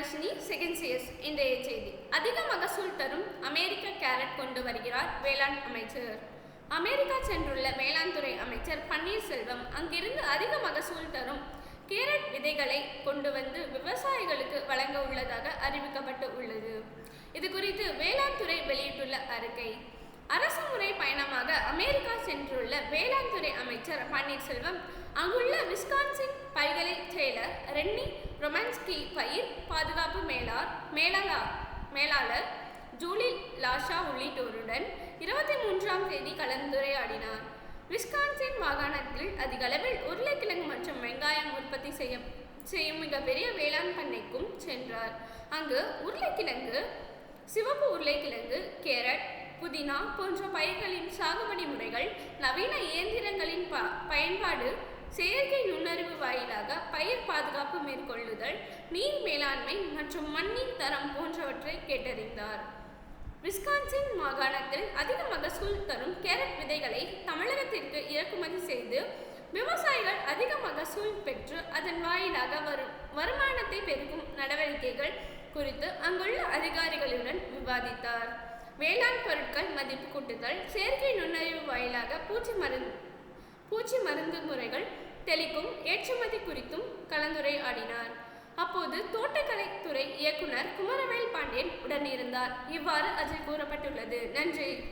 தனவர்ஷினி second CS இன்றைய செய்தி. அதிக மகசூல் தரும் அமெரிக்க கேரட் கொண்டு வருகிறார் வேளாண் அமைச்சர். அமெரிக்கா சென்றுள்ள வேளாண் துறை அமைச்சர் பன்னீர்செல்வம் அங்கிருந்து அதிக மகசூல் தரும் கேரட் விதைகளை கொண்டு வந்து விவசாயிகளுக்கு வழங்க உள்ளதாக அறிவிக்கப்பட்டு உள்ளது. இது குறித்து வேளாண் துறை வெளியிட்டுள்ள அறிக்கை. அரசுமுறை பயணமாக அமெரிக்கா சென்றுள்ள வேளாண் துறை அமைச்சர் பன்னீர்செல்வம் அங்குள்ள விஸ்கான்சின் பல்கலை செயலர் ரென்னி ரொமான்ஸ்கி பயிர் பாதுகாப்பு மேலார் மேலாளர் மேலாளர் ஜூலி லாஷா உள்ளிட்டோருடன் இருபத்தி மூன்றாம் தேதி கலந்துரையாடினார். விஸ்கான்சின் மாகாணத்தில் அதிக அளவில் உருளைக்கிழங்கு மற்றும் வெங்காயம் உற்பத்தி செய்ய செய்யும் மிகப்பெரிய வேளாண் பண்ணைக்கும் சென்றார். அங்கு உருளைக்கிழங்கு சிவப்பு உருளைக்கிழங்கு கேரட் புதினா போன்ற பயிர்களின் சாகுபடி முறைகள் நவீன இயந்திரங்களின் ப பயன்பாடு செயற்கை நுண்ணறிவு வாயிலாக பயிர் பாதுகாப்பு மேற்கொள்ளுதல் நீர் மேலாண்மை மற்றும் மண்ணின் தரம் போன்றவற்றை கேட்டறிந்தார். விஸ்கான்சின் மாகாணத்தில் அதிக மகசூல் தரும் கேரட் விதைகளை தமிழகத்திற்கு இறக்குமதி செய்து விவசாயிகள் அதிக மகசூல் பெற்று அதன் வாயிலாக வரும் வருமானத்தை பெருக்கும் நடவடிக்கைகள் குறித்து அங்குள்ள அதிகாரிகளுடன் விவாதித்தார். வேளாண் பொருட்கள் மதிப்பு கூட்டுதல் செயற்கை நுண்ணறிவு வாயிலாக பூச்சி மருந்து பூச்சி மருந்து முறைகள் தெளிக்கும் ஏற்றுமதி குறித்தும் கலந்துரையாடினார். அப்போது தோட்டக்கலைத்துறை இயக்குனர் குமரவேல் பாண்டியன் உடனிருந்தார். இவ்வாறு அதில் கூறப்பட்டுள்ளது. நன்றி.